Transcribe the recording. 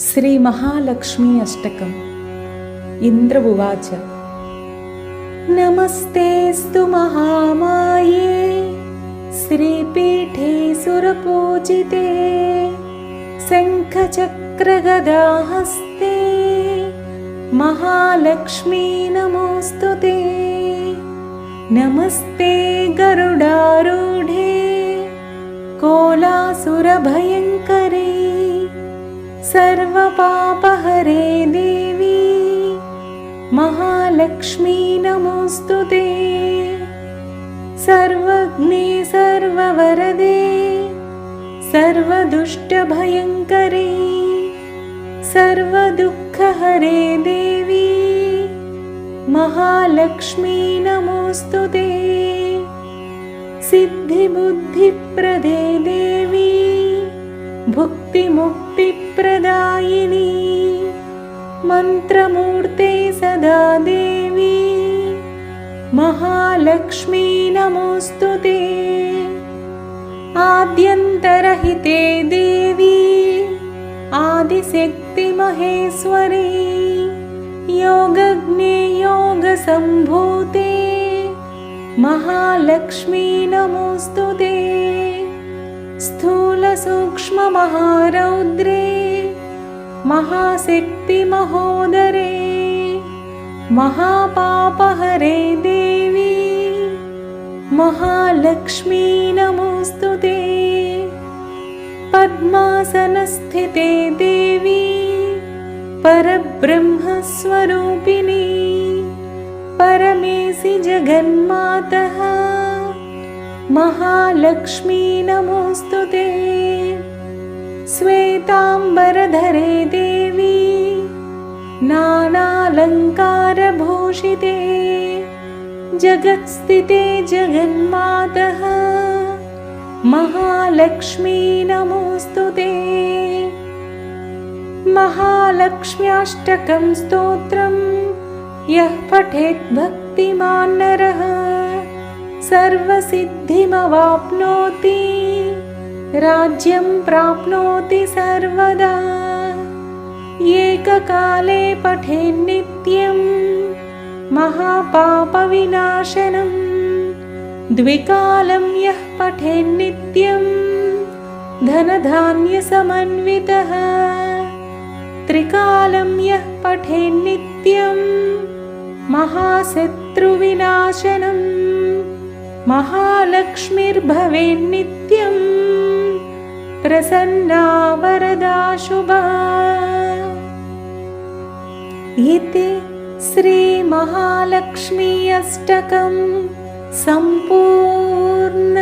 श्रीमहालक्ष्मी अष्टकम्। इन्द्र उवाच। नमस्तेऽस्तु महामाये श्रीपीठे सुरपूजिते शङ्खचक्रगदाहस्ते महालक्ष्मी नमोऽस्तु ते। नमस्ते गरुडारूढे कोलासुरभयङ्करे सर्वपापहरे देवी महालक्ष्मी नमोऽस्तु ते। सर्वज्ञे सर्ववरदे सर्वदुष्टभयङ्करे सर्वदुःखहरे देवी महालक्ष्मी नमोऽस्तु ते। सिद्धिबुद्धिप्रदे देवी भुक्तिमुक्तिप्रदायिनी। मन्त्रमूर्ते सदा देवी। महालक्ष्मी नमोऽस्तु ते। आद्यन्तरहिते देवी। आदिशक्तिमहेश्वरी। योगज्ञे योगसम्भूते। महालक्ष्मी नमोऽस्तु ते स्थूलसूक्ष्ममहारौद्रे महाशक्तिमहोदरे महापापहरे देवी महालक्ष्मी नमोऽस्तु ते पद्मासनस्थिते देवी परब्रह्मस्वरूपिणी परमेसि जगन्मातः महालक्ष्मी नमोऽस्तु ते श्वेताम्बरधरे देवी नानालङ्कारभूषिते जगत्स्थिते जगन्मातः महालक्ष्मी नमोऽस्तु ते। महालक्ष्म्याष्टकं स्तोत्रं यः पठेत् भक्तिमान्नरः सर्वसिद्धिमवाप्नोति राज्यं प्राप्नोति सर्वदा। एककाले पठेन्नित्यं महापापविनाशनं। द्विकालं यः पठेन्नित्यं धनधान्यसमन्वितः। त्रिकालं यः पठेन्नित्यं महाशत्रुविनाशनम् महालक्ष्मीर्भवेन्नित्यं प्रसन्ना वरदा शुभा। इति श्रीमहालक्ष्मी अष्टकं सम्पूर्ण